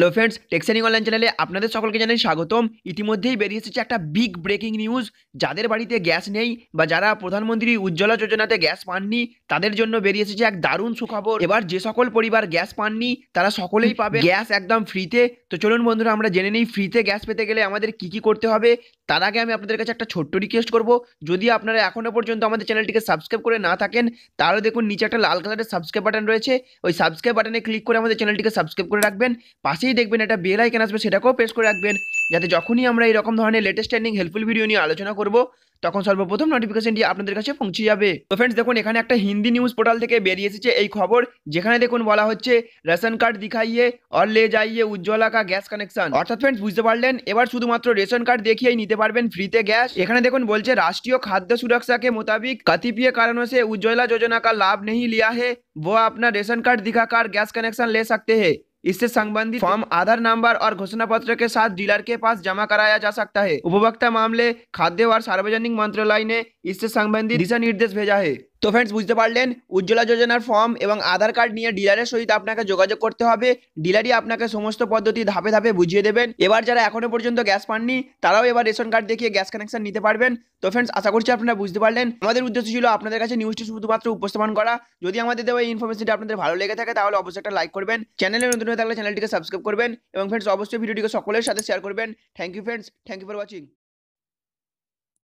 Hello friends টেক্সানিং online চ্যানেলে আপনাদের সকলকে জানাই স্বাগতম। ইতিমধ্যেই বেরিয়ে এসেছে একটা বিগ ব্রেকিং নিউজ যাদের বাড়িতে গ্যাস নেই বা যারা প্রধানমন্ত্রী উজ্জ্বলা যোজনাতে গ্যাস পাননি, তাদের জন্য বেরিয়ে এসেছে এক দারুণ সুখবর। এবার যে সকল পরিবার গ্যাস পাননি, তারা সকলেই পাবে। গ্যাস একদম ফ্রিতে তো চলুন বন্ধুরা, আমরা জেনে নিই ফ্রিতে গ্যাস পেতে গেলে আমাদের কি কি করতে হবে। তার আগে আমি আপনাদের কাছে একটা ছোট্ট রিকোয়েস্ট করব। যদি আপনারা এখনও পর্যন্ত আমাদের চ্যানেলটিকে সাবস্ক্রাইব করে না থাকেন তাহলে দেখুন, নিচে একটা লাল কালারের সাবস্ক্রাইব বাটন রয়েছে। ওই সাবস্ক্রাইব বাটনে ক্লিক করে আমাদের চ্যানেলটিকে সাবস্ক্রাইব করে রাখবেন। পাশেই দেখবেন একটা বেল আইকন আসবে সেটাকেও প্রেস করে রাখবেন যাতে যখনই আমরা এরকম ধরনের লেটেস্ট ট্রেন্ডিং হেল্পফুল ভিডিও নিয়ে আলোচনা করব তখন সর্বপ্রথম নোটিফিকেশনটি আপনাদের কাছে পৌঁছে যাবে তো ফ্রেন্ডস দেখুন এখানে একটা হিন্দি নিউজ পোর্টাল থেকে বেরিয়ে এসেছে এই খবর যেখানে দেখুন বলা হচ্ছে রেশন কার্ড দিখাইয়ে और ले जाइए উজ্জ্বলা কা গ্যাস কানেকশন অর্থাৎ ফ্রেন্ডস বুঝতে পারলেন এবার শুধুমাত্র রেশন কার্ড দেখিয়েই নিতে পারবেন ফ্রিতে গ্যাস এখানে দেখুন বলছে राष्ट्रीय खाद्य सुरक्षा के मुताबिक कतिपय कारणों से उज्ज्वला योजना का लाभ नहीं लिया है वो अपना रेशन कार्ड दिखाकर गैस कनेक्शन ले सकते हैं इससे संबंधित फॉर्म आधार नंबर और घोषणा पत्र के साथ डीलर के पास जमा कराया जा सकता है। उपभोक्ता मामले, खाद्य और सार्वजनिक मंत्रालय ने इससे संबंधित दिशा निर्देश भेजा है। তো ফ্রেন্ডস বুঝতে পারলেন? উজ্জ্বলা যোজনার ফর্ম এবং আধার কার্ড নিয়ে ডিলারের সহিত আপনাকে যোগাযোগ করতে হবে। ডিলারই আপনাকে সমস্ত পদ্ধতি ধাপে ধাপে বুঝিয়ে দেবেন। এবার যারা এখনও পর্যন্ত গ্যাস পাননি, তারাও এবার রেশন কার্ড দেখিয়ে গ্যাস কানেকশন নিতে পারবেন। তো ফ্রেন্ডস আশা করছি আপনারা বুঝতে পারলেন। আমাদের উদ্দেশ্য ছিল আপনাদের কাছে নিউজটি শুধুমাত্র উপস্থাপন করা। যদি আমাদের দেওয়া এই ইনফরমেশনটি আপনাদের ভালো লেগে থাকে, তাহলে অবশ্যই একটা লাইক করবেন। চ্যানেলে নতুন হয়ে থাকলে চ্যানেলটিকে সাবস্ক্রাইব করবেন এবং ফ্রেন্ডস অবশ্যই ভিডিওটিকে সকলের সাথে শেয়ার করবেন। Thank you friends thank you for watching